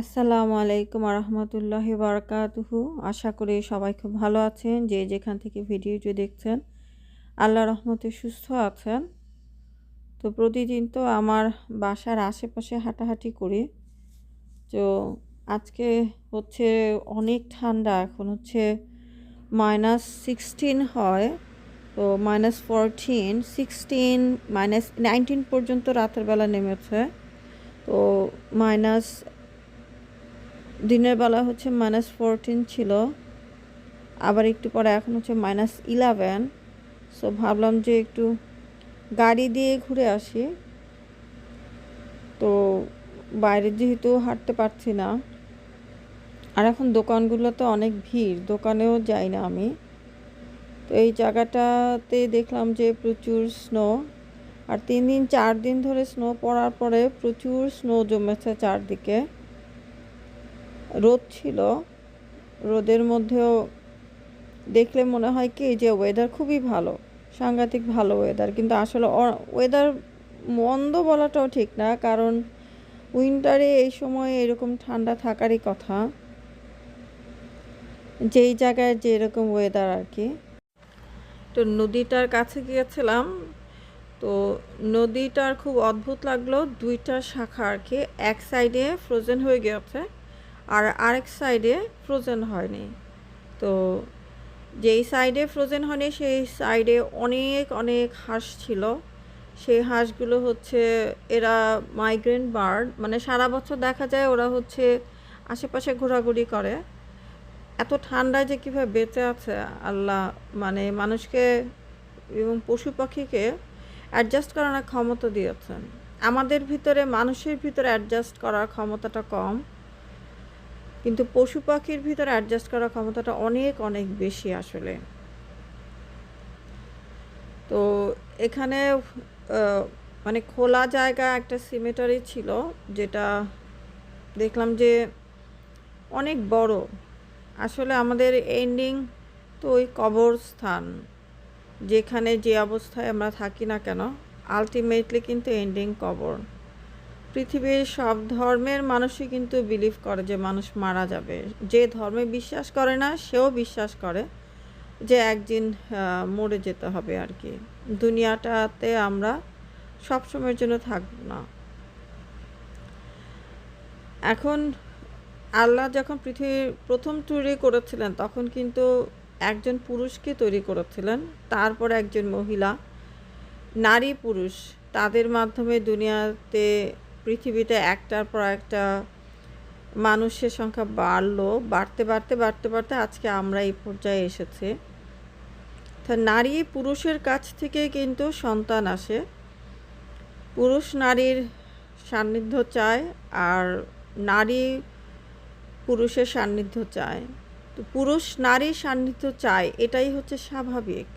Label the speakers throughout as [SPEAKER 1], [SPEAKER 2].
[SPEAKER 1] আসসালামু আলাইকুম রহমতুল্লাহ বারকাতুহু। আশা করি সবাই খুব ভালো আছেন, যে যেখান থেকে ভিডিওটি দেখছেন। আল্লাহ রহমতে সুস্থ আছেন। তো প্রতিদিন তো আমার বাসার আশেপাশে হাঁটাহাঁটি করি। তো আজকে হচ্ছে অনেক ঠান্ডা, এখন হচ্ছে মাইনাস সিক্সটিন হয়। তো minus fourteen, sixteen, minus nineteen পর্যন্ত রাতের বেলা নেমেছে। তো মাইনাস দিনের বেলা হচ্ছে মাইনাস ফোরটিন ছিল, আবার একটু পরে এখন হচ্ছে মাইনাস ইলেভেন সো ভাবলাম যে একটু গাড়ি দিয়ে ঘুরে আসি। তো বাইরে যেহেতু হাঁটতে পারছি না, আর এখন দোকানগুলোতে অনেক ভিড়, দোকানেও যাই না আমি। তো এই জায়গাটাতে দেখলাম যে প্রচুর স্নো আর তিন দিন, চার দিন ধরে স্নো পড়ার পরে প্রচুর স্নো জমেছে চারদিকে। রোদ ছিল। রোদের মধ্যেও দেখলে মনে হয় কি যে ওয়েদার খুবই ভালো, সাংঘাতিক ভালো ওয়েদার কিন্তু আসলে ওয়েদার মন্দ বলাটাও ঠিক না, কারণ উইন্টারে এই সময় এরকম ঠান্ডা থাকারই কথা। যেই জায়গায় যে এরকম ওয়েদার আর কি। তো নদীটার কাছে গিয়েছিলাম, তো নদীটার খুব অদ্ভুত লাগল। দুইটা শাখা আর কি, এক সাইডে ফ্রোজেন হয়ে গিয়েছে। আর আরেক সাইডে ফ্রোজেন হয়নি। তো যেই সাইডে ফ্রোজেন হয়নি, সেই সাইডে অনেক অনেক হাঁস ছিল। সেই হাঁসগুলো হচ্ছে এরা মাইগ্রেন বার্ড মানে সারা বছর দেখা যায় ওরা হচ্ছে আশেপাশে ঘোরাঘুরি করে। এত ঠান্ডায় যে কীভাবে বেঁচে আছে, আল্লাহ মানে মানুষকে এবং পশু পাখিকে অ্যাডজাস্ট করার ক্ষমতা দিয়েছেন। আমাদের ভিতরে, মানুষের ভিতরে অ্যাডজাস্ট করার ক্ষমতাটা কম। কিন্তু পশু পাখির ভিতরে অ্যাডজাস্ট করার ক্ষমতাটা অনেক অনেক বেশি আসলে। তো এখানে মানে খোলা জায়গা একটা সিমেটারি ছিল, যেটা দেখলাম যে অনেক বড়। আসলে আমাদের এন্ডিং তো ওই কবরস্থান, যেখানে যে অবস্থায় আমরা থাকি না কেন আলটিমেটলি কিন্তু এন্ডিং কবর। পৃথিবীর সব ধর্মের মানুষই কিন্তু বিলিভ করে যে মানুষ মারা যাবে। যে ধর্মে বিশ্বাস করে না, সেও বিশ্বাস করে যে একদিন মরে যেতে হবে আর কি। দুনিয়াটাতে আমরা সবসময়ের জন্য থাকব না। এখন আল্লাহ যখন পৃথিবীর প্রথম তৈরি করেছিলেন, তখন কিন্তু একজন পুরুষকে তৈরি করেছিলেন, তারপর একজন মহিলা, নারী পুরুষ। তাদের মাধ্যমে দুনিয়াতে পৃথিবীতে একটার পর একটা মানুষের সংখ্যা বাড়লো। বাড়তে বাড়তে বাড়তে বাড়তে আজকে আমরা এই পর্যায়ে এসেছি। তা নারী, পুরুষের কাছ থেকে কিন্তু সন্তান আসে। পুরুষ নারীর সান্নিধ্য চায় আর নারী পুরুষের সান্নিধ্য চায়। তো পুরুষ নারীর সান্নিধ্য চায়, এটাই হচ্ছে স্বাভাবিক।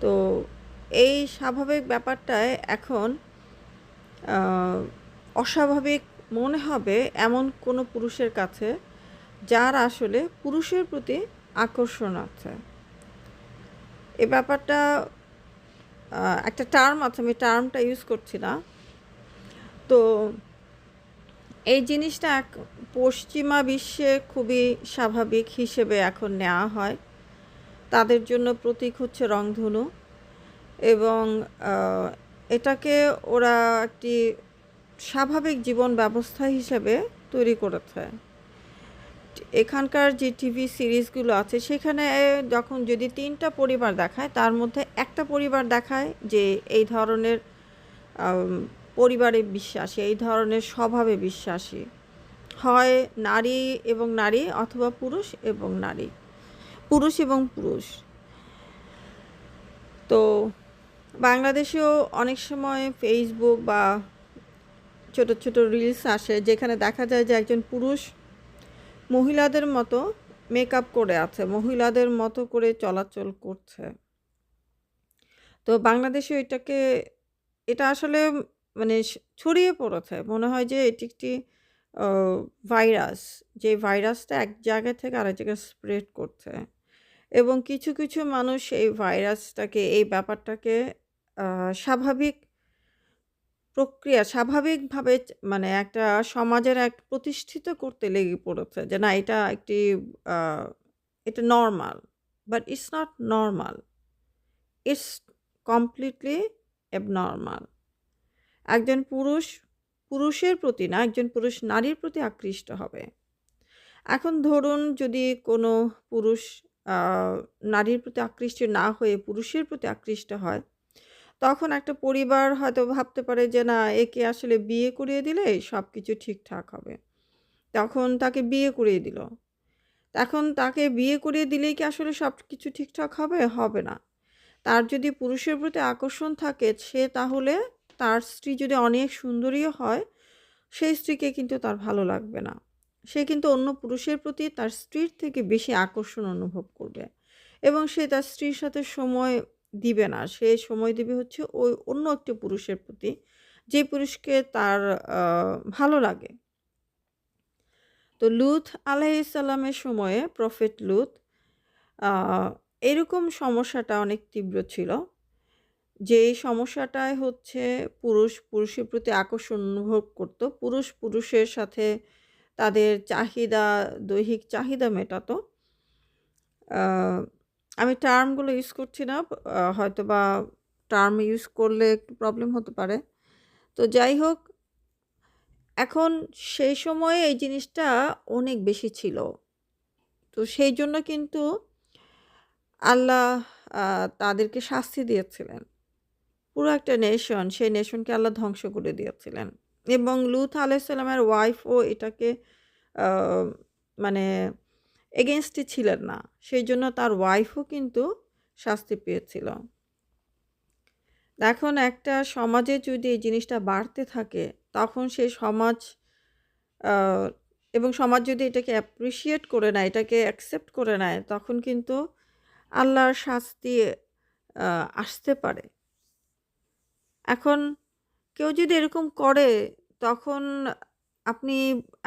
[SPEAKER 1] তো এই স্বাভাবিক ব্যাপারটায় এখন অস্বাভাবিক মনে হবে এমন কোনো পুরুষের কাছে, যার আসলে পুরুষের প্রতি আকর্ষণ আছে। এ ব্যাপারটা একটা টার্ম আছে, আমি টার্মটা ইউজ করছি না। তো এই জিনিসটা এক পশ্চিমা বিশ্বে খুবই স্বাভাবিক হিসেবে এখন নেওয়া হয়। তাদের জন্য প্রতীক হচ্ছে রংধনু এবং এটাকে ওরা একটি স্বাভাবিক জীবন ব্যবস্থা হিসেবে তৈরি করেছে। এখানকার যে টিভি সিরিজগুলো আছে, সেখানে যখন যদি তিনটা পরিবার দেখায়, তার মধ্যে একটা পরিবার দেখায় যে এই ধরনের পরিবারে বিশ্বাসী, এই ধরনের স্বভাবে বিশ্বাসী। হয় নারী এবং নারী অথবা পুরুষ এবং নারী। পুরুষ এবং পুরুষ। তো বাংলাদেশেও অনেক সময় ফেসবুক বা ছোট ছোট রিলস আসে যেখানে দেখা যায় যে একজন পুরুষ মহিলাদের মতো মেকআপ করে আছে, মহিলাদের মতো করে চলাচল করছে। তো বাংলাদেশে এটাকে, এটা আসলে মানে ছড়িয়ে পড়েছে। মনে হয় যে এটি একটি ভাইরাস যে ভাইরাসটা এক জায়গা থেকে আরেক জায়গায় স্প্রেড করছে। এবং কিছু কিছু মানুষ এই ভাইরাসটাকে এই ব্যাপারটাকে স্বাভাবিক প্রক্রিয়া স্বাভাবিকভাবে মানে একটা সমাজের এক প্রতিষ্ঠিত করতে লেগে পড়েছে যে না এটা একটি এটা normal but it's not normal it's completely abnormal. একজন পুরুষ পুরুষের প্রতি না, একজন পুরুষ নারীর প্রতি আকৃষ্ট হবে। এখন ধরুন যদি কোনো পুরুষ নারীর প্রতি আকৃষ্ট না হয়ে পুরুষের প্রতি আকৃষ্ট হয়, তখন একটা পরিবার হয়তো ভাবতে পারে যে না একে আসলে বিয়ে করিয়ে দিলেই সবকিছু ঠিকঠাক হবে। তখন তাকে বিয়ে করিয়ে দিল। এখন তাকে বিয়ে করিয়ে দিলেই কি আসলে সব কিছু ঠিকঠাক হবে? হবে না। তার যদি পুরুষের প্রতি আকর্ষণ থাকে সে তাহলে তার স্ত্রী যদি অনেক সুন্দরীও হয়, সেই স্ত্রীকে কিন্তু তার ভালো লাগবে না। সে কিন্তু অন্য পুরুষের প্রতি তার স্ত্রীর থেকে বেশি আকর্ষণ অনুভব করবে এবং সে তার স্ত্রীর সাথে সময় দিবে না। সে সময় দিবে হচ্ছে ওই অন্য একটি পুরুষের প্রতি, যে পুরুষকে তার ভালো লাগে। তো লূত আলাইহিসসালামের সময়ে প্রফেট লুথ এরকম সমস্যাটা অনেক তীব্র ছিল। যে এই সমস্যাটায় হচ্ছে পুরুষ পুরুষের প্রতি আকর্ষণ অনুভব করত। পুরুষ পুরুষের সাথে তাদের চাহিদা, দৈহিক চাহিদা মেটাতো। আমি টার্মগুলো ইউজ করছি না। হয়তো বা টার্ম ইউজ করলে একটু প্রবলেম হতে পারে। তো যাই হোক এখন সেই সময়ে এই জিনিসটা অনেক বেশি ছিল। তো সেই জন্য কিন্তু আল্লাহ তাদেরকে শাস্তি দিয়েছিলেন। পুরো একটা নেশন, সেই নেশনকে আল্লাহ ধ্বংস করে দিয়েছিলেন। এবং লুথ আলাইহিসসালামের ওয়াইফও এটাকে মানে এগেইনস্ট এ ছিলেন না। সেই জন্য তার ওয়াইফও কিন্তু শাস্তি পেয়েছিল। এখন একটা সমাজে যদি এই জিনিসটা বাড়তে থাকে, তখন সেই সমাজ এবং সমাজ যদি এটাকে অ্যাপ্রিসিয়েট করে নেয়, এটাকে অ্যাকসেপ্ট করে নেয়, তখন কিন্তু আল্লাহর শাস্তি আসতে পারে। এখন কেউ যদি এরকম করে, তখন আপনি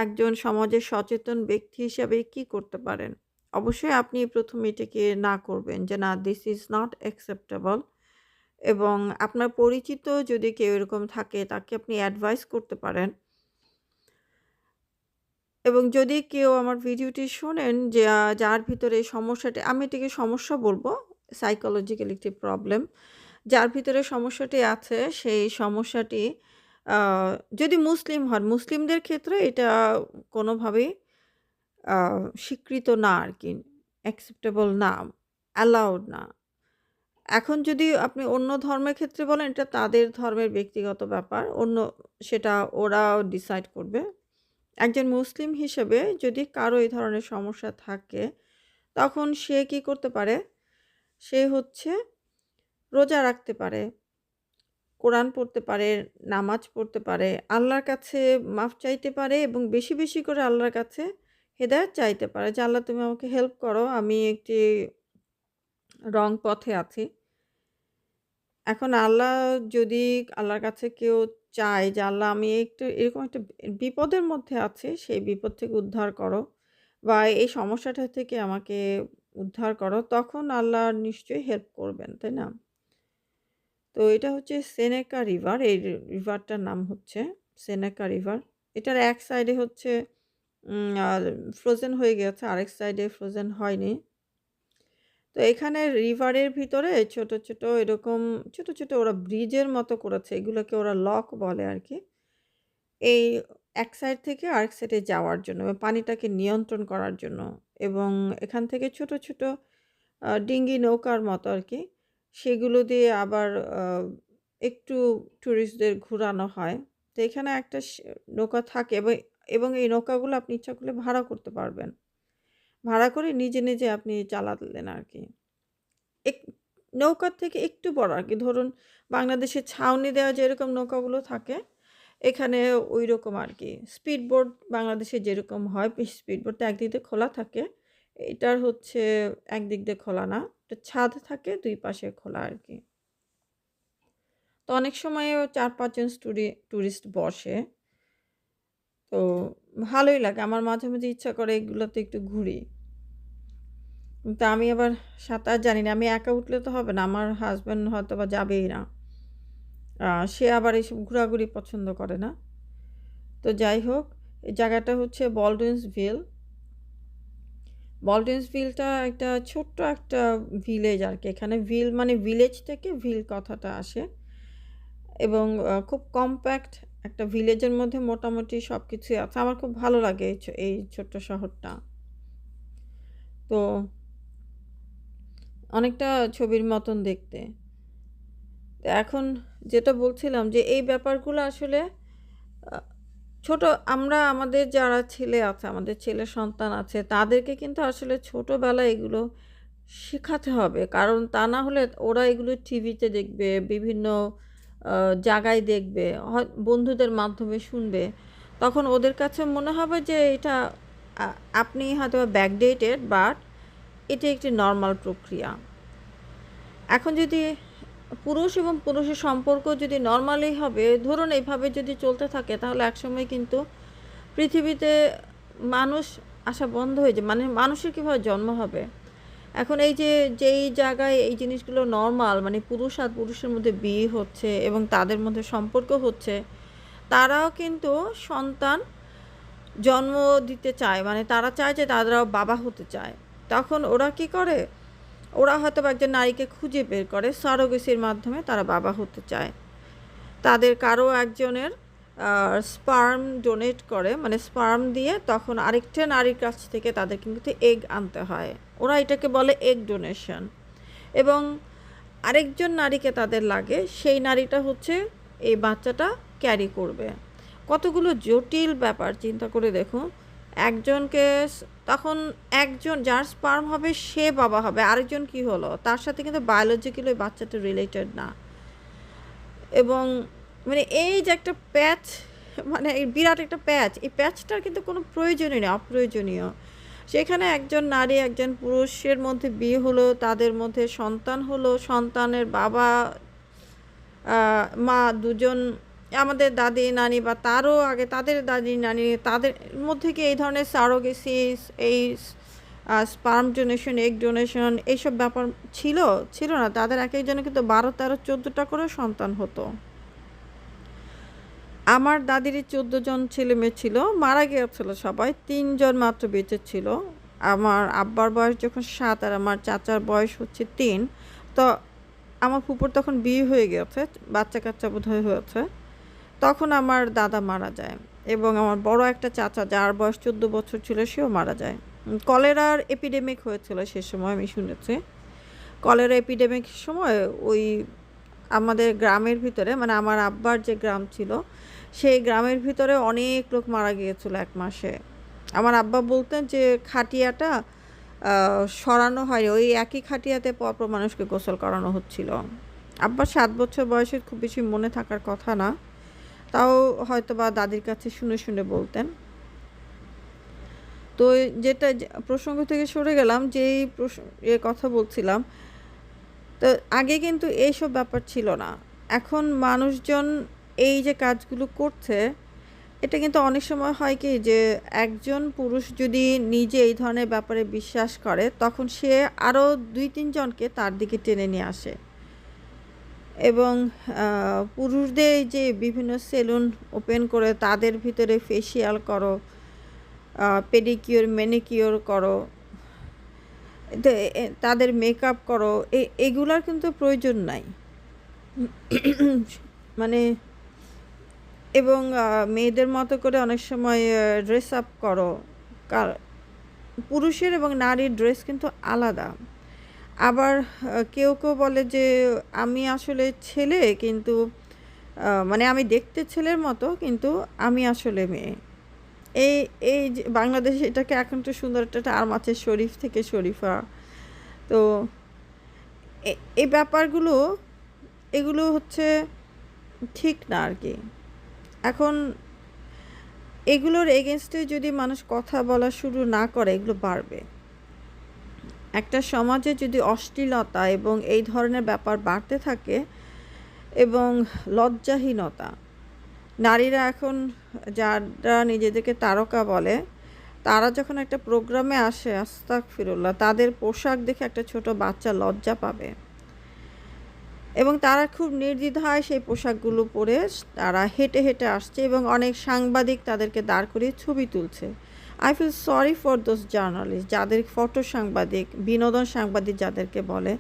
[SPEAKER 1] একজন সমাজের সচেতন ব্যক্তি হিসাবে কি করতে পারেন? অবশ্যই আপনি ১ম এটাকে না করবেন যে, না দিস ইজ নট অ্যাকসেপ্টেবল এবং আপনার পরিচিত যদি কেউ এরকম থাকে, তাকে আপনি অ্যাডভাইস করতে পারেন। এবং যদি কেউ আমার ভিডিওটি শোনেন, যে, যার ভিতরে সমস্যাটি, আমি এটাকে সমস্যা বলব সাইকোলজিক্যাল একটি প্রবলেম। যার ভিতরে সমস্যাটি আছে, সেই সমস্যাটি যদি মুসলিম হন, মুসলিমদের ক্ষেত্রে এটা কোনোভাবেই স্বীকৃত না আর কি অ্যাকসেপ্টেবল না, অ্যালাউড না। এখন যদি আপনি অন্য ধর্মের ক্ষেত্রে বলেন, এটা তাদের ধর্মের ব্যক্তিগত ব্যাপার। অন্য সেটা ওরাও ডিসাইড করবে। একজন মুসলিম হিসেবে যদি কারও এই ধরনের সমস্যা থাকে, তখন সে কি করতে পারে? সে হচ্ছে রোজা রাখতে পারে, কোরআন পড়তে পারে, নামাজ পড়তে পারে, আল্লাহর কাছে মাফ চাইতে পারে এবং বেশি, বেশি করে আল্লাহর কাছে হেদায়েত চাইতে পারে যে, "আল্লাহ তুমি আমাকে হেল্প করো। আমি একটি রং পথে আছি।" এখন আল্লাহ যদি আল্লাহর কাছে কেউ চায় যে, "আল্লাহ আমি একটু এরকম একটা বিপদের মধ্যে আছে সেই বিপদ থেকে উদ্ধার করো বা এই সমস্যাটা থেকে আমাকে উদ্ধার করো।" তখন আল্লাহ নিশ্চয়ই হেল্প করবেন, তাই না? তো এটা হচ্ছে সেনেকা রিভার। এই রিভারটার নাম হচ্ছে সেনেকা রিভার। এটার এক সাইডে হচ্ছে ফ্রোজেন হয়ে গেছে, আরেক সাইডে ফ্রোজেন হয়নি। তো এখানে রিভারের ভিতরে ছোট, ছোট এরকম ছোট, ছোট ওরা ব্রিজের মতো করেছে। এগুলোকে ওরা লক বলে আর কি এই এক সাইড থেকে আরেক সাইডে যাওয়ার জন্য পানিটাকে নিয়ন্ত্রণ করার জন্য এবং এখান থেকে ছোট, ছোট ডিঙ্গি নৌকার মতো আরকি। সেগুলো দিয়ে আবার একটু ট্যুরিস্টদের ঘুরানো হয়। তো এখানে একটা নৌকা থাকে এবং এবং এই নৌকাগুলো আপনি ইচ্ছা করলে ভাড়া করতে পারবেন। ভাড়া করে নিজে, নিজে আপনি চালালেন আর কি এক নৌকার থেকে একটু বড় আর কি ধরুন বাংলাদেশে ছাউনি দেওয়া যেরকম নৌকাগুলো থাকে, এখানে ঐরকম আরকি। স্পিড বোট বাংলাদেশে যেরকম হয়, স্পিড বোটটা একদিক দিয়ে খোলা থাকে। এটার হচ্ছে একদিক দিয়ে খোলা না। এটা ছাদ থাকে, দুই পাশে খোলা আর কি তো অনেক সময়ও ৪-৫ জন স্টুডি টুরিস্ট বসে। তো ভালোই লাগে। আমার মাঝে, মাঝে ইচ্ছা করে এগুলোতে একটু ঘুরি। কিন্তু আমি আবার সাঁতার জানি না। আমি একা উঠলে তো হবে না। আমার হাজব্যান্ড হয়তো বা যাবেই না। সে আবার এইসব ঘোরাঘুরি পছন্দ করে না তো যাই হোক এই জায়গাটা হচ্ছে বলডুইন্সভিল বলডুইন্সভিলটা একটা ছোট্ট একটা ভিলেজ আর কি। এখানে ভিল মানে ভিলেজ থেকে ভিল কথাটা আসে। এবং খুব কম্প্যাক্ট একটা ভিলেজের মধ্যে মোটামুটি সব কিছুই আছে। আমার খুব ভালো লাগে এই ছোট্ট শহরটা। তো, অনেকটা ছবির মতন দেখতে। এখন যেটা বলছিলাম যে, এই ব্যাপারগুলো আসলে ছোট, আমরা আমাদের যারা ছেলে আছে, আমাদের ছেলে সন্তান আছে, তাদেরকে কিন্তু আসলে ছোটবেলায় এগুলো শেখাতে হবে। কারণ তা না হলে ওরা এগুলো টিভিতে দেখবে, বিভিন্ন জায়গায় দেখবে বন্ধুদের মাধ্যমে শুনবে। তখন ওদের কাছে মনে হবে যে এটা আপনি হয়তো ব্যাকডেটেড বাট এটি একটি নর্মাল প্রক্রিয়া। এখন যদি পুরুষ এবং পুরুষের সম্পর্ক যদি নর্মালি হবে, ধরুন এইভাবে যদি চলতে থাকে, তাহলে একসময় কিন্তু পৃথিবীতে মানুষ আসা বন্ধ হয়ে যায়। মানে মানুষের কীভাবে জন্ম হবে? এখন এই যে, যেই জায়গায় এই জিনিসগুলো নর্মাল মানে পুরুষ আর পুরুষের মধ্যে বিয়ে হচ্ছে এবং তাদের মধ্যে সম্পর্ক হচ্ছে, তারাও কিন্তু সন্তান জন্ম দিতে চায়। মানে তারা চায় যে তারাও বাবা হতে চায়। তখন ওরা কি করে? ওরা হয়তো একজন নারীকে খুঁজে বের করে সরোগেসির মাধ্যমে তারা বাবা হতে চায়। তাদের কারও একজনের স্পার্ম ডোনেট করে মানে স্পার্ম দিয়ে তখন আরেকটা নারীর কাছ থেকে তাদের কিন্তু এগ আনতে হয়। ওরা এটাকে বলে এগ ডোনেশন এবং আরেকজন নারীকে তাদের লাগে, সেই নারীটা হচ্ছে এই বাচ্চাটা ক্যারি করবে। কতগুলো জটিল ব্যাপার, চিন্তা করে দেখুন। একজনকে তখন একজন যার স্পার্ম হবে সে বাবা হবে, আরেকজন কি হলো? তার সাথে কিন্তু বায়োলজিক্যালি ওই বাচ্চাটা রিলেটেড না। এবং মানে এই যে একটা প্যাচ মানে বিরাট একটা প্যাচ এই প্যাচটার কিন্তু কোনো প্রয়োজনই নেই, অপ্রয়োজনীয়। সেখানে একজন নারী, একজন পুরুষের মধ্যে বিয়ে হলো, তাদের মধ্যে সন্তান হলো, সন্তানের বাবা মা দুজন আমাদের দাদি, নানি বা তারও আগে তাদের দাদি, নানি, তাদের মধ্যে কি এই ধরনের সারোগেসিস এই স্পার্ম ডোনেশন এগ ডোনেশন এইসব ব্যাপার ছিল? ছিল না। তাদের এক একজনের কিন্তু বারো, তেরো, চোদ্দোটা করে সন্তান হতো। আমার দাদিরই চোদ্দ জন ছেলে মেয়ে ছিল, মারা গিয়েছিল সবাই। তিনজন মাত্র বেঁচে ছিল। আমার আব্বার বয়স যখন সাত আর আমার চাচার বয়স হচ্ছে তিন, তো আমার ফুপুর তখন বিয়ে হয়ে গেছে, বাচ্চা কাচ্চা বোধহয় হয়েছে। তখন আমার দাদা মারা যায় এবং আমার বড় একটা চাচা, যার বয়স চোদ্দ বছর ছিল, সেও মারা যায়। কলেরার এপিডেমিক হয়েছিল সে সময়, আমি শুনেছি। কলেরা এপিডেমিক সময় ওই আমাদের গ্রামের ভিতরে মানে আমার আব্বার যে গ্রাম ছিল, সেই গ্রামের ভিতরে অনেক লোক মারা গিয়েছিল এক মাসে। আমার আব্বা বলতেন যে খাটিয়াটা সরানো হয় ওই একই খাটিয়াতে পরপর মানুষকে গোসল করানো হচ্ছিল। আব্বার সাত বছর বয়সে খুব বেশি মনে থাকার কথা না। তাও হয়তো বা দাদির কাছে শুনে শুনে বলতেন। তো যেটা প্রসঙ্গ থেকে সরে গেলাম, যেই এ কথা বলছিলাম, তো আগে কিন্তু এইসব ব্যাপার ছিল না। এখন মানুষজন এই যে কাজগুলো করছে, এটা কিন্তু অনেক সময় হয় কি যে একজন পুরুষ যদি নিজে এই ধরনের ব্যাপারে বিশ্বাস করে, তখন সে আরও দুই তিনজনকে তার দিকে টেনে নিয়ে আসে। এবং পুরুষদের যে বিভিন্ন সেলুন ওপেন করে তাদের ভিতরে ফেসিয়াল করো পেডিকিওর ম্যানিকিওর করো তাদের মেকআপ করো এগুলার কিন্তু প্রয়োজন নাই। মানে এবং মেয়েদের মতো করে অনেক সময় ড্রেস আপ করো, কার, পুরুষের এবং নারীর ড্রেস কিন্তু আলাদা। আবার কেউ কেউ বলে যে আমি আসলে ছেলে, কিন্তু মানে আমি দেখতে ছেলের মতো, কিন্তু আমি আসলে মেয়ে। এই এই বাংলাদেশে এটাকে এখন তো সুন্দর একটা টার্ম আছে, শরীফ থেকে শরীফা। তো এই ব্যাপারগুলো, এগুলো হচ্ছে ঠিক না আর কি। এখন, এগুলোর এগেনস্টে যদি মানুষ কথা বলা শুরু না করে, এগুলো বাড়বে। একটা সমাজে যদি অশ্লীলতা এবং এই ধরনের ব্যাপার বাড়তে থাকে এবং লজ্জাহীনতা, নারীরা এখন যারা নিজেদেরকে তারকা বলে, তারা যখন একটা প্রোগ্রামে আসে আস্তাক ফিরুল্লাহ তাদের পোশাক দেখে একটা ছোট বাচ্চা লজ্জা পাবে। এবং তারা খুব নির্দ্বিধায় সেই পোশাকগুলো পরে তারা হেঁটে হেঁটে আসছে এবং অনেক সাংবাদিক তাদেরকে দাঁড় করিয়ে ছবি তুলছে। I feel sorry for those journalist যাদের ফটো সাংবাদিক বিনোদন সাংবাদিক যাদেরকে বলে।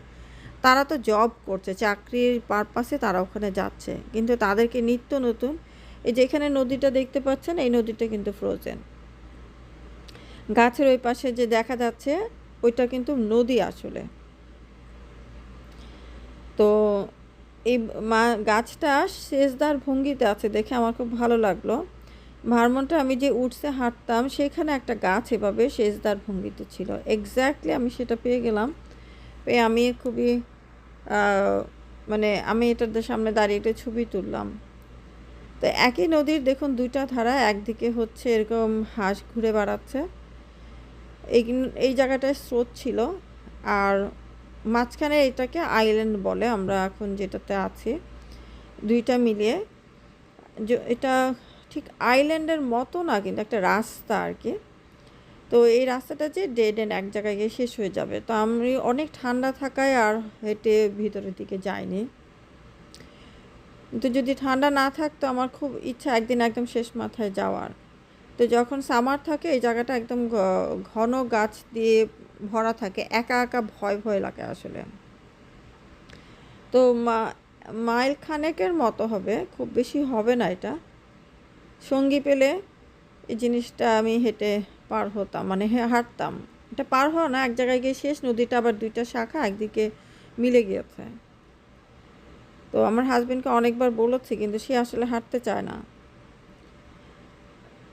[SPEAKER 1] তারা তো জব করছে, চাকরির পারপাসে তারা ওখানে যাচ্ছে। কিন্তু তাদেরকে নিত্য নতুন, এই যেখানে নদীটা দেখতে পাচ্ছেন, এই নদীটা কিন্তু ফ্রোজেন গাছের ওই পাশে যে দেখা যাচ্ছে, ওইটা কিন্তু নদী আসলে। তো এই মা, গাছটা শেষদার ভঙ্গিতে আছে দেখে আমার খুব ভালো লাগল। ভারমনটা আমি যে উঠছে হাঁটতাম, সেখানে একটা গাছ এভাবে সেজদার ভঙ্গিতে ছিল। এক্স্যাক্টলি আমি সেটা পেয়ে গেলাম। পেয়ে আমি খুবই মানে আমি এটার সামনে দাঁড়িয়ে একটা ছবি তুললাম। তো একই নদীর দেখুন দুইটা ধারা, একদিকে হচ্ছে এরকম হাঁস ঘুরে বেড়াচ্ছে। এই এই জায়গাটায় স্রোত ছিল। আর মাঝখানে এটাকে আইল্যান্ড বলে আমরা এখন যেটাতে আছি। দুইটা মিলিয়ে এটা ঠিক আইল্যান্ডের মতো না, কিন্তু একটা রাস্তা আর কি। তো এই রাস্তাটা যে ডেড এন্ড এক জায়গায় গিয়ে শেষ হয়ে যাবে। তো আমি অনেক ঠান্ডা থাকায় আর হেঁটে ভিতরের দিকে যাইনি। কিন্তু যদি ঠান্ডা না থাকতো, আমার খুব ইচ্ছা একদিন একদম শেষ মাথায় যাওয়ার। তো যখন সামার থাকে, এই জায়গাটা একদম ঘন গাছ দিয়ে ভরা থাকে। একা একা ভয় ভয় লাগে আসলে। তো মাইল খানেকের মতো হবে। খুব বেশি হবে না এটা। সঙ্গী পেলে এই জিনিসটা আমি হেঁটে পার হতাম মানে হাঁটতাম। এটা পার হওয়া না, এক জায়গায় গিয়ে শেষ, নদীটা আবার দুইটা শাখা একদিকে মিলে গিয়েছে। তো আমার হাজব্যান্ডকে অনেকবার বলেছি, কিন্তু সে আসলে হাঁটতে চায় না।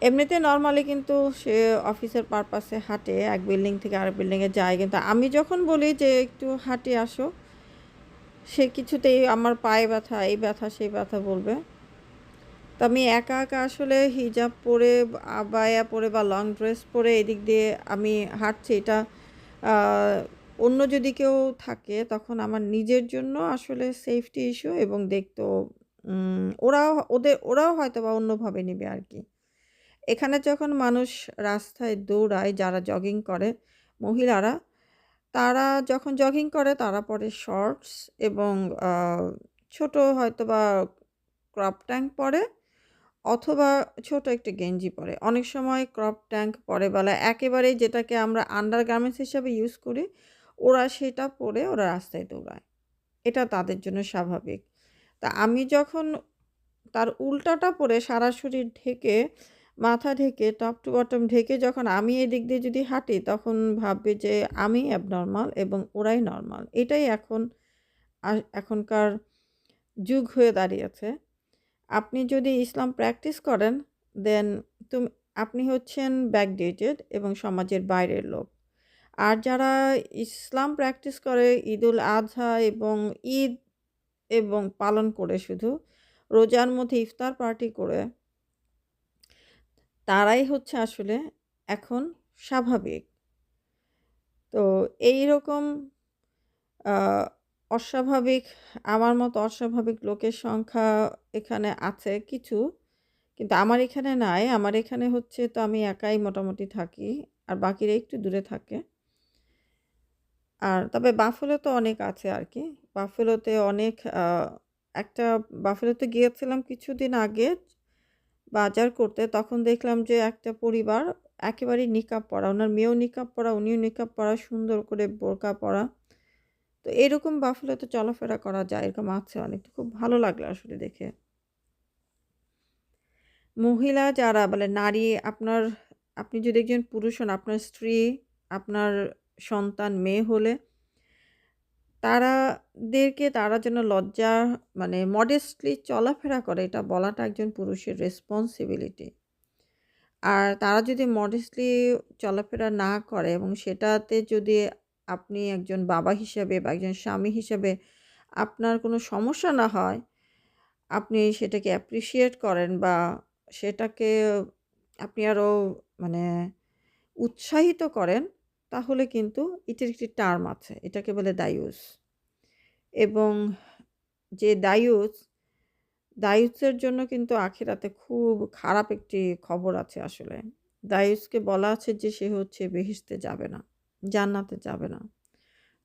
[SPEAKER 1] এমনিতে নর্মালি কিন্তু সে অফিসের পারপাসে হাঁটে, এক বিল্ডিং থেকে আরেক বিল্ডিংয়ে যায়, কিন্তু আমি যখন বলি যে একটু হাঁটে আসো, সে কিছুতেই আমার পায়ে ব্যথা, এই ব্যথা, সেই ব্যথা বলবে। তো আমি একা একা আসলে হিজাব পরে, আবায়া পরে বা লং ড্রেস পরে এদিক দিয়ে আমি হাঁটছি। এটা অন্য যদি কেউ থাকে তখন আমার নিজের জন্য আসলে সেফটি ইস্যু এবং দেখতো ওরাও, ওদের, ওরাও হয়তো বা অন্যভাবে নেবে আর কি এখানে যখন মানুষ রাস্তায় দৌড়ায় যারা জগিং করে, মহিলারা, তারা যখন জগিং করে তারা পরে শর্টস এবং ছোট হয়তো বা ক্রপ ট্যাঙ্ক পরে অথবা ছোট একটা গেঞ্জি পরে। অনেক সময় ক্রপ ট্যাঙ্ক পরে বেলা একেবারেই যেটাকে আমরা আন্ডার গার্মেন্টস হিসাবে ইউজ করি, ওরা সেটা পরে ওরা রাস্তায় দৌড়ায়। এটা তাদের জন্য স্বাভাবিক। তা আমি যখন তার উল্টাটা পরে সারা শরীর ঢেকে, মাথা ঢেকে টপ টু বটম ঢেকে যখন আমি এদিক দিয়ে যদি হাঁটি, তখন ভাববে যে আমি অ্যাবনর্মাল এবং ওরাই নর্মাল এটাই এখন এখনকার যুগ হয়ে দাঁড়িয়েছে। আপনি যদি ইসলাম প্র্যাকটিস করেন, দেন তুমি, আপনি হচ্ছেন ব্যাকডেটেড এবং সমাজের বাইরের লোক। আর যারা ইসলাম প্র্যাকটিস করে, ঈদুল আজহা এবং ঈদ এবং পালন করে শুধু, রোজার মধ্যে ইফতার পার্টি করে, তারাই হচ্ছে আসলে এখন স্বাভাবিক। তো এই রকম অস্বাভাবিক, আমার মতো অস্বাভাবিক লোকের সংখ্যা এখানে আছে কিছু, কিন্তু আমার এখানে নাই। আমার এখানে হচ্ছে তো আমি একাই মোটামুটি থাকি, আর বাকিরা একটু দূরে থাকে। আর তবে বাফেলো তো অনেক আছে আর কি। বাফেলোতে অনেক একটা বাফেলোতে গিয়েছিলাম কিছুদিন আগে বাজার করতে, তখন দেখলাম যে একটা পরিবার একেবারেই নিকাব পরা, ওনার মেয়েও নিকাব পরা, উনিও নিকাব পরা, সুন্দর করে বোরকা পরা তো এরকম বাফেলোতে চলাফেরা করা যায়, এরকম আছে অনেক। খুব ভালো লাগল আসলে দেখে। মহিলা যারা বলে নারী, আপনার, আপনি যদি একজন পুরুষ হন, আপনার স্ত্রী, আপনার সন্তান, মেয়ে হলে তারাদেরকে, তারা যেন লজ্জা মানে মডেস্টলি চলাফেরা করে, এটা বলাটা একজন পুরুষের রেসপন্সিবিলিটি আর তারা যদি মডেস্টলি চলাফেরা না করে এবং সেটাতে যদি আপনি একজন বাবা হিসেবে বা একজন স্বামী হিসেবে আপনার কোনো সমস্যা না হয়, আপনি সেটাকে অ্যাপ্রিসিয়েট করেন বা সেটাকে আপনি আরও মানে উৎসাহিত করেন, তাহলে কিন্তু এটার একটি টার্ম আছে, এটাকে বলে দায়ুস এবং যে দায়ুস দায়ুসের জন্য কিন্তু আখিরাতে খুব খারাপ একটি খবর আছে আসলে। দায়ুসকে বলা আছে যে সে হচ্ছে বেহিসতে যাবে না। জান্নাতে যাবে না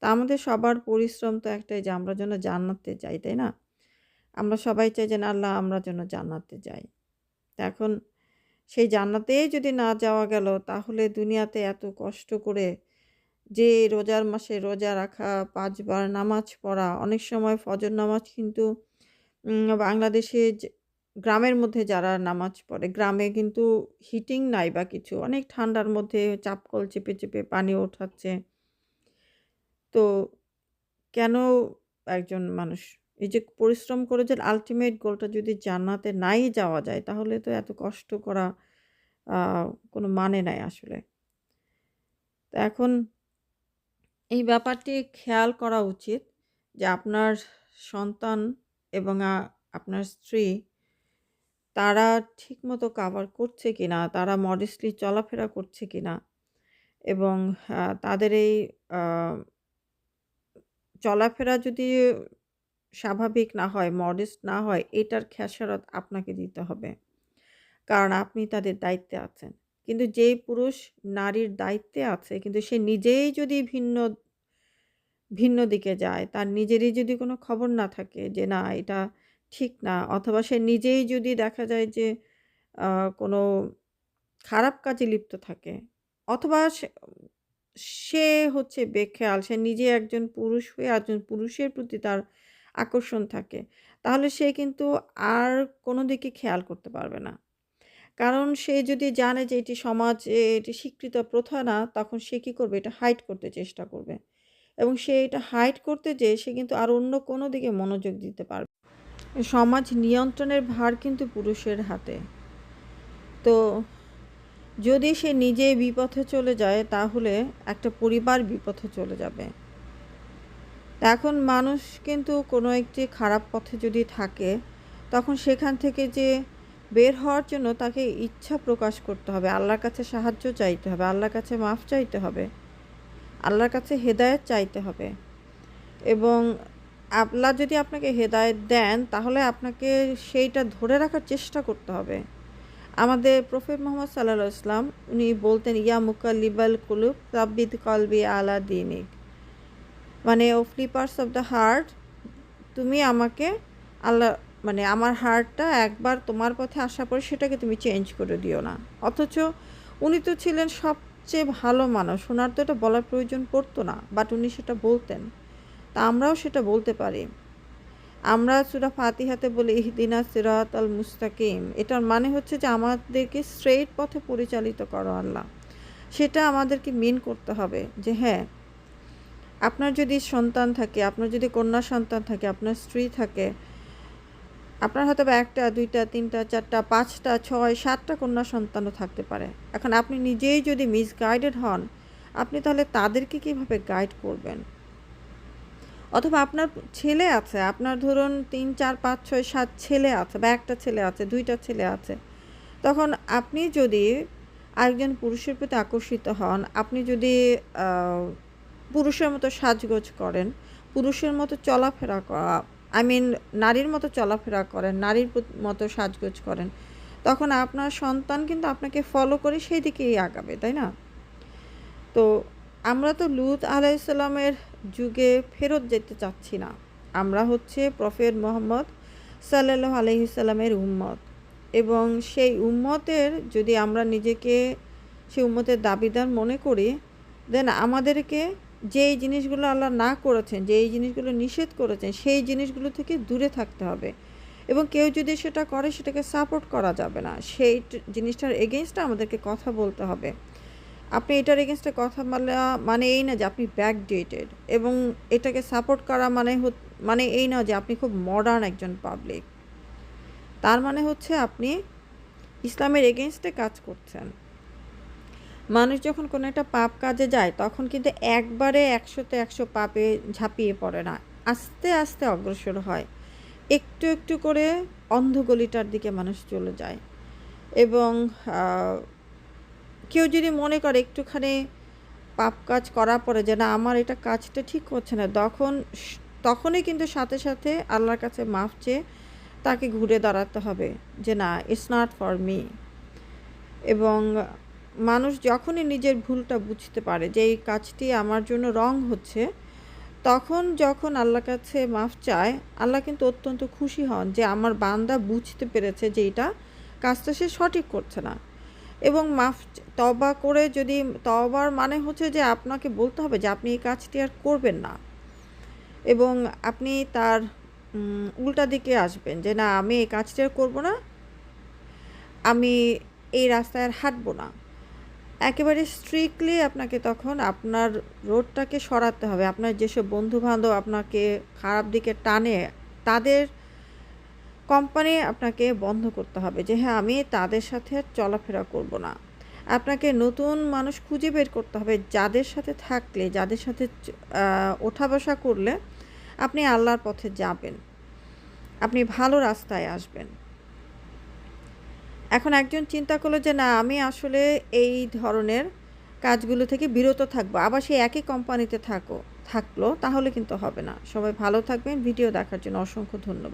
[SPEAKER 1] তা আমাদের সবার পরিশ্রম তো একটাই যে আমরা যেন জান্নাতে যাই, তাই না? আমরা সবাই চাই যে আল্লাহ আমরা যেন জান্নাতে যাই। এখন সেই জান্নাতেই যদি না যাওয়া গেল তাহলে দুনিয়াতে এত কষ্ট করে যে রোজার মাসে রোজা রাখা, পাঁচবার নামাজ পড়া, অনেক সময় ফজর নামাজ কিন্তু বাংলাদেশে গ্রামের মধ্যে যারা নামাজ পড়ে, গ্রামে কিন্তু হিটিং নাই বা কিছু। অনেক ঠান্ডার মধ্যে চাপকল চেপে, চেপে পানি ওঠাচ্ছে। তো কেন একজন মানুষ এই যে পরিশ্রম করে যে আলটিমেট গোলটা যদি জান্নাতে নাই যাওয়া যায় তাহলে তো এত কষ্ট করা কোনো মানে নাই আসলে। তো এখন এই ব্যাপারটি খেয়াল করা উচিত যে আপনার সন্তান এবং আপনার স্ত্রী তারা ঠিকমতো কাভার করছে কি না তারা মডেস্টলি চলাফেরা করছে কি না এবং তাদের এই চলাফেরা যদি স্বাভাবিক না হয়, মডেস্ট না হয়, এটার খেসারত আপনাকে দিতে হবে। কারণ আপনি তাদের দায়িত্বে আছেন। কিন্তু যেই পুরুষ নারীর দায়িত্বে আছে কিন্তু সে নিজেই যদি ভিন্ন ভিন্ন দিকে যায়, তার নিজেরই যদি কোনো খবর না থাকে যে না এটা ঠিক না অথবা সে নিজেই যদি দেখা যায় যে কোনো খারাপ কাজে লিপ্ত থাকে অথবা সে হচ্ছে বেখেয়াল, সে নিজে একজন পুরুষ হয়ে একজন পুরুষের প্রতি তার আকর্ষণ থাকে, তাহলে সে কিন্তু আর কোনো দিকে খেয়াল করতে পারবে না। কারণ সে যদি জানে যে এটি সমাজে এটি স্বীকৃত প্রথা না, তখন সে কী করবে? এটা হাইড করতে চেষ্টা করবে। এবং সে এটা হাইড করতে যেয়ে সে কিন্তু আর অন্য কোনো দিকে মনোযোগ দিতে পারবে সমাজ নিয়ন্ত্রণের ভার কিন্তু পুরুষের হাতে। তো যদি সে নিজে বিপথে চলে যায় তাহলে একটা পরিবার বিপথে চলে যাবে। এখন মানুষ কিন্তু কোনো একটি খারাপ পথে যদি থাকে, তখন সেখান থেকে যে বের হওয়ার জন্য তাকে ইচ্ছা প্রকাশ করতে হবে। আল্লাহর কাছে সাহায্য চাইতে হবে, আল্লাহর কাছে মাফ চাইতে হবে। আল্লাহর কাছে হেদায়েত চাইতে হবে এবং আল্লাহ যদি আপনাকে হেদায়েত দেন, তাহলে আপনাকে সেইটা ধরে রাখার চেষ্টা করতে হবে। আমাদের প্রফেট মোহাম্মদ সাল্লাহ ইসলাম উনি বলতেন, ইয়া মুকাল্লিবাল কুলুব সাব্বিদ কলবি আলা দিনিক। মানে ও ফ্লিপার্স অফ দ্য হার্ট, তুমি আমাকে আল্লাহ মানে আমার হার্টটা একবার তোমার পথে আসার পরে সেটাকে তুমি চেঞ্জ করে দিও না। অথচ উনি তো ছিলেন সবচেয়ে ভালো মানুষ ওনার তো এটা বলার প্রয়োজন পড়তো না, বাট উনি সেটা বলতেন। তা আমরাও সেটা বলতে পারি। আমরা সুরা ফাতিহাতে বলি, ইহদিনা সিরাত আল মুস্তাকিম। এটার মানে হচ্ছে যে আমাদেরকে স্ট্রেট পথে পরিচালিত করো আল্লাহ। সেটা আমাদেরকে মিন করতে হবে যে হ্যাঁ আপনার যদি সন্তান থাকে, আপনার যদি কন্যা সন্তান থাকে, আপনার স্ত্রী থাকে, আপনার হয়তো বা একটা, দুইটা, তিনটা, চারটা, পাঁচটা, ছয়, সাতটা কন্যা সন্তানও থাকতে পারে। এখন আপনি নিজেই যদি মিসগাইডেড হন, আপনি তাহলে তাদেরকে কীভাবে গাইড করবেন? অথবা আপনার ছেলে আছে, আপনার ধরুন তিন, চার, পাঁচ, ছয়, সাত ছেলে আছে বা একটা ছেলে আছে, দুইটা ছেলে আছে, তখন আপনি যদি আরেকজন পুরুষের প্রতি আকর্ষিত হন, আপনি যদি পুরুষের মতো সাজগোজ করেন, পুরুষের মতো চলাফেরা করা আই মিন নারীর মতো চলাফেরা করেন, নারীর মতো সাজগোজ করেন, তখন আপনার সন্তান কিন্তু আপনাকে ফলো করে সেই দিকেই আগাবে, তাই না? তো আমরা তো লুত আলাইসাল্লামের যুগে ফেরত যেতে চাচ্ছি না। আমরা হচ্ছে প্রফেট মোহাম্মদ সাল্লাহ আলহিসাল্লামের উম্মত। এবং সেই উম্মতের যদি আমরা নিজেকে সেই উম্মতের দাবিদার মনে করি দেন আমাদেরকে যেই জিনিসগুলো আল্লাহ না করেছেন, যেই জিনিসগুলো নিষেধ করেছেন, সেই জিনিসগুলো থেকে দূরে থাকতে হবে। এবং কেউ যদি সেটা করে, সেটাকে সাপোর্ট করা যাবে না। সেই জিনিসটার এগেনস্টে আমাদেরকে কথা বলতে হবে। আপনি এটার এগেনস্টে কথা বলা মানে এই না যে আপনি ব্যাক ডেটেড এবং এটাকে সাপোর্ট করা মানে মানে এই না যে আপনি খুব মডার্ন একজন পাবলিক তার মানে হচ্ছে আপনি ইসলামের এগেনস্টে কাজ করছেন। মানুষ যখন কোনো একটা পাপ কাজে যায়, তখন কিন্তু একবারে একশোতে একশো পাপে ঝাঁপিয়ে পড়ে না। আস্তে আস্তে অগ্রসর হয়। একটু একটু করে অন্ধগলিটার দিকে মানুষ চলে যায়। এবং কেউ যদি মনে করে একটুখানি পাপ কাজ করার পরে যে, না, আমার এটা কাজটা ঠিক হচ্ছে না, তখন তখনই কিন্তু সাথে সাথে আল্লাহর কাছে মাফ চেয়ে তাকে ঘুরে দাঁড়াতে হবে যে, না ইটস নট ফর মি এবং মানুষ যখনই নিজের ভুলটা বুঝতে পারে যে, এই কাজটি আমার জন্য রং হচ্ছে, তখন যখন আল্লাহর কাছে মাফ চায়, আল্লাহ কিন্তু অত্যন্ত খুশি হন যে, আমার বান্দা বুঝতে পেরেছে যে, এটা কাজটা সে সঠিক করছে না। এবং মাফ তবা করে যদি তবার মানে হচ্ছে যে আপনাকে বলতে হবে যে আপনি এই কাজটি আর করবেন না। এবং আপনি তার উল্টা দিকে আসবেন যে না, আমি এই কাজটি আর করব না, আমি এই রাস্তায় আর হাঁটবো না। একেবারে স্ট্রিক্টলি আপনাকে তখন আপনার রোডটাকে সরাতে হবে। আপনার যেসব বন্ধু বান্ধব আপনাকে খারাপ দিকে টানে, তাদের কোম্পানি আপনাকে বন্ধ করতে হবে যে হ্যাঁ আমি তাদের সাথে চলাফেরা করব না। আপনাকে নতুন মানুষ খুঁজে বের করতে হবে যাদের সাথে থাকলে, যাদের সাথে ওঠা বসা করলে আপনি আল্লাহর পথে যাবেন। আপনি ভালো রাস্তায় আসবেন। এখন একজন চিন্তা করল যে, না, আমি আসলে এই ধরনের কাজগুলো থেকে বিরত থাকব। আবার সেই একই কোম্পানিতে থাকো, থাকল, তাহলে কিন্তু হবে না। সবাই ভালো থাকবেন। ভিডিও দেখার জন্য অসংখ্য ধন্যবাদ।